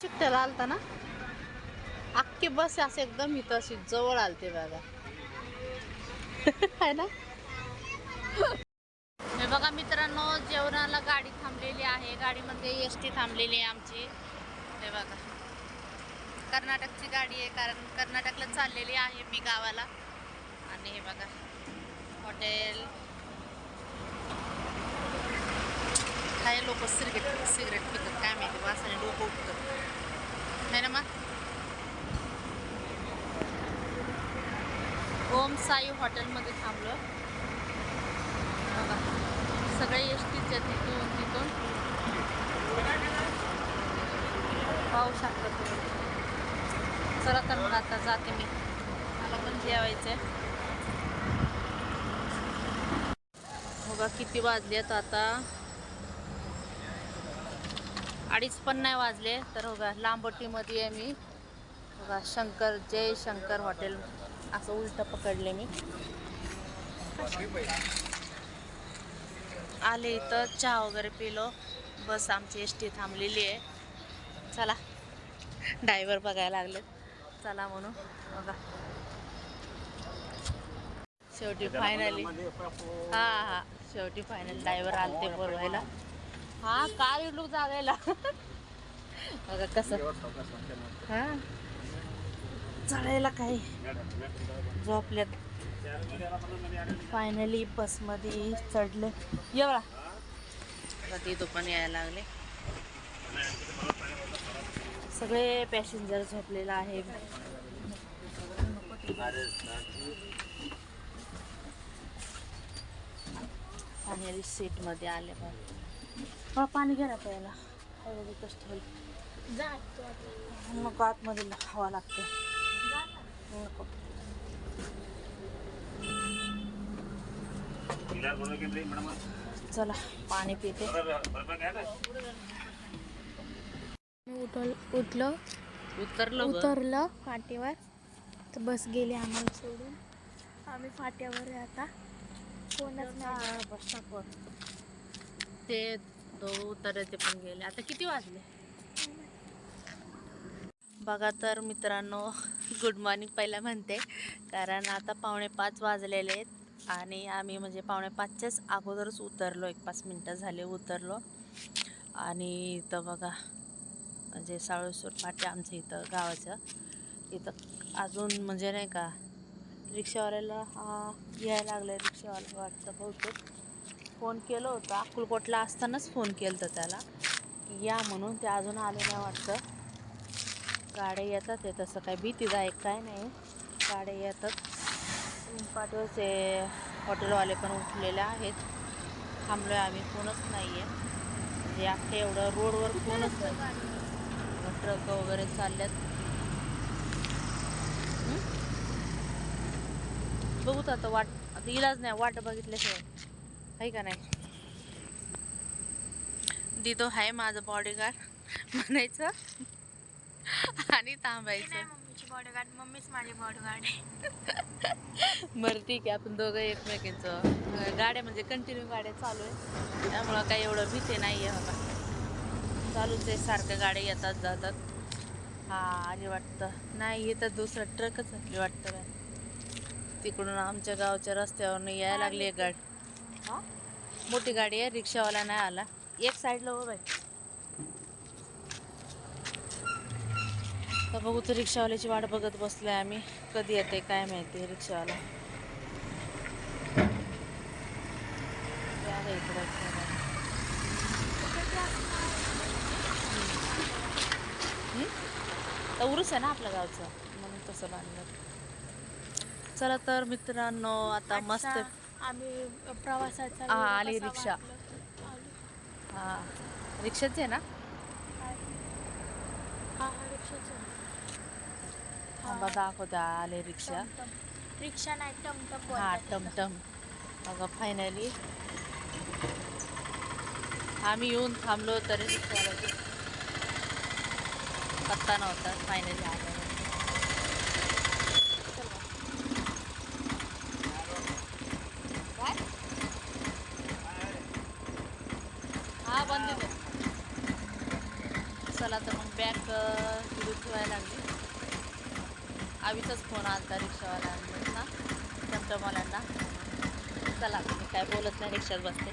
चिकट्याला आलता ना? अख्खी बस असं एकदम इथं अशी जवळ आलते बघा. आहे ना? हे बघा मित्रांनो जेवणाला गाडी थांबलेली आहे. गाडीमध्ये एस टी थांबलेली आहे आमची. हे बघा. कर्नाटकची गाडी आहे कारण कर्नाटकला चाललेली आहे मी गावाला. आणि हे बघा. हॉटेल. लोक सिगरेट सिगरेट पितात काय माहिती वासाने डोकं उठतात नाही ना मग ओम साई हॉटेलमध्ये थांबलो. बघा सगळे एस टीचे तिथून तिथून. पाहू शकता तुम्ही. चला तर मग आता जाते मी. मला पण जेवायचं आहे बघा किती वाजले आहेत आता. अडीच पण नाही वाजले तर हो बघा लांबोटीमध्ये आहे मी. हो बघा शंकर जय शंकर हॉटेल. असं उलट पकडले मी. आले इथं चहा वगैरे पिलो. बस आमची एस टी थांबलेली आहे. चला. ड्रायव्हर बघायला लागले चला म्हणून. हो बघा शेवटी फायनली हा हा. शेवटी फायनल ड्रायव्हर आलते बोलवायला. हा कार लोक जागायला बघा कसं. हा. चढायला काही झोपल्यात फायनली बसमध्ये चढले. एवढा आता ते पण यायला लागले. सगळे पॅसेंजर झोपलेला आहे फायनली सीटमध्ये आले बघ. मला पाणी घ्या ना प्यायला हळूहळू तू आता. नको आतमध्ये हवा लागते. नको चला पाणी पिते उठल उठलो उतरलो. उतरलं फाटीवर तर बस गेली आम्हाला सोडून आम्ही फाट्यावर आहे आता कोणच नाही बस स्टॉपवर. ते दो उतरायचे पण गेले. आता किती वाजले? बघा तर मित्रांनो गुड मॉर्निंग पहिला म्हणते. कारण आता पावणे पाच वाजलेले आहेत आणि आम्ही म्हणजे पावणे पाचच्याच अगोदरच उतरलो. एक पाच मिनटं झाले उतरलो. आणि इथं बघा म्हणजे साळूसूर फाटे आमचं इथं गावाचं. इथं अजून म्हणजे नाही का रिक्षावाल्याला हा यायला लागलं रिक्षावाला वाटतं बहुतेक. फोन केलं होतं. अक्कलकोटला असतानाच फोन केलं होतं त्याला. की या म्हणून ते अजून आले नाही वाटतं. गाड्या येतात ते तसं काय भीतीदायक काय नाही. गाड्या येतात. पाठवचे हॉटेलवाले पण उठलेले आहेत. थांबलो आहे आम्ही कोणच नाही आहे म्हणजे अख्ख्या एवढं रोडवर कोणच नाही. ट्रक वगैरे चालल्यात. बघूत आता वाट आता इलाज नाही वाट बघितल्याशिवाय. आहे का नाही? दिदो आहे माझं बॉडीगार्ड म्हणायचं आणि थांबायचं. मम्मीची बॉडीगार्ड मम्मीच माझी बॉडीगार्ड आहे. बरं ठीक आहे आपण दोघं एकमेकींचं गाड्या म्हणजे कंटिन्यू गाड्या चालू आहे त्यामुळं काही एवढं भीती नाही आहे बाबा चालूच आहे सारख्या गाड्या येतात जातात. हा आली वाटतं. नाही येतात दुसरं ट्रकच आली वाटतं. तिकडून आमच्या गावच्या रस्त्यावरून यायला लागली एक गाडी. हा मोठी गाडी आहे रिक्षावाला नाही आला. एक साईडला उभं आहे. तर बघू तर रिक्षावाल्याची वाट बघत बसलोय आम्ही. कधी येते काय माहिती रिक्षावाला. आहे? तर उरूस आहे ना आपल्या गावचं. म्हणून तसं बांधलं. चला तर मित्रांनो आता मस्त आम्ही प्रवासाचा हा, वेळ आली कसा रिक्षा. वाटला? आली. हा रिक्षाच आहे ना हा हा रिक्षाच आहे. थांबा दाखवता आले रिक्षा. रिक्षा नाही टमटम हा बोलतात त्याला. टमटम बघा फायनली आम्ही येऊन थांबलो तरी रिक्षावाल्याची पत्ता नव्हता फायनली आलो काय हा बंद चला तर मग बॅग बॅग ठेवायला लागली. आवीचाच फोन आलता रिक्षावाल्यांना टमटमवाल्यांना चला मी काय बोलत नाही रिक्षात बसते.